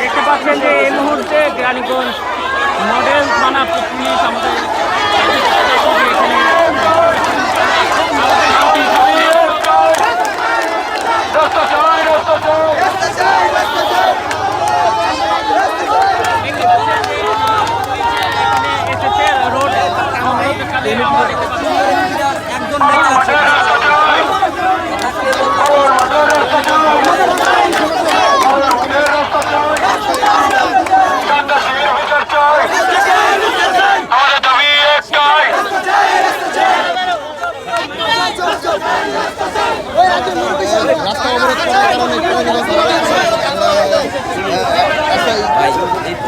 দেখতে পাচ্ছেন যে এই মুহূর্তে কেরানীগঞ্জ মডেল থানা পুলিশ আমাদের এখানে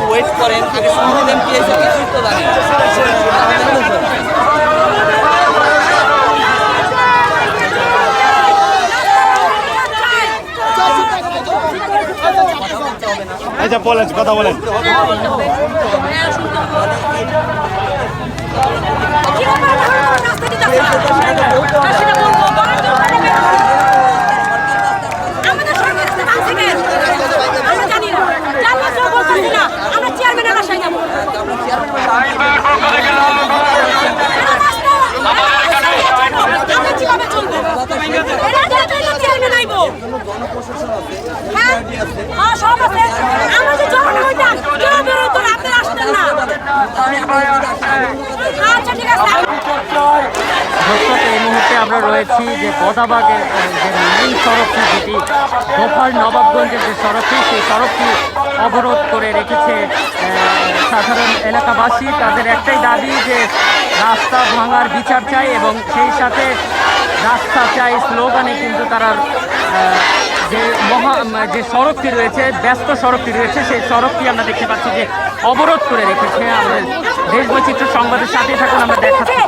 ওয়েট করেন আগে শুনতে কি এসে কিছুই তো আচ্ছা বলেন কথা বলেন। এই মুহূর্তে আমরা রয়েছি যে গদাবাগের যে মেইন সড়কটি যেটি গোপাল নবাবগঞ্জের যে সড়কটি, সেই সড়কটি অবরোধ করে রেখেছে সাধারণ এলাকাবাসী। তাদের একটাই দাবি যে রাস্তা ভাঙার বিচার চাই এবং সেই সাথে রাস্তা চাই স্লোগানে কিন্তু তারা যে মহা যে সড়কটি রয়েছে, ব্যস্ত সড়কটি রয়েছে, সেই সড়কটি আমরা দেখতে পাচ্ছি যে অবরোধ করে রেখেছে আমাদের দেশ বৈচিত্র্য সংবাদের সাথে থাকুন, আমরা দেখাচ্ছি।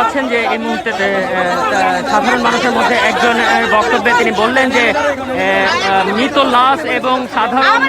পাচ্ছেন যে এই মুহূর্তে সাধারণ মানুষের মধ্যে একজন বক্তব্যে তিনি বললেন যে মৃত লাশ এবং সাধারণ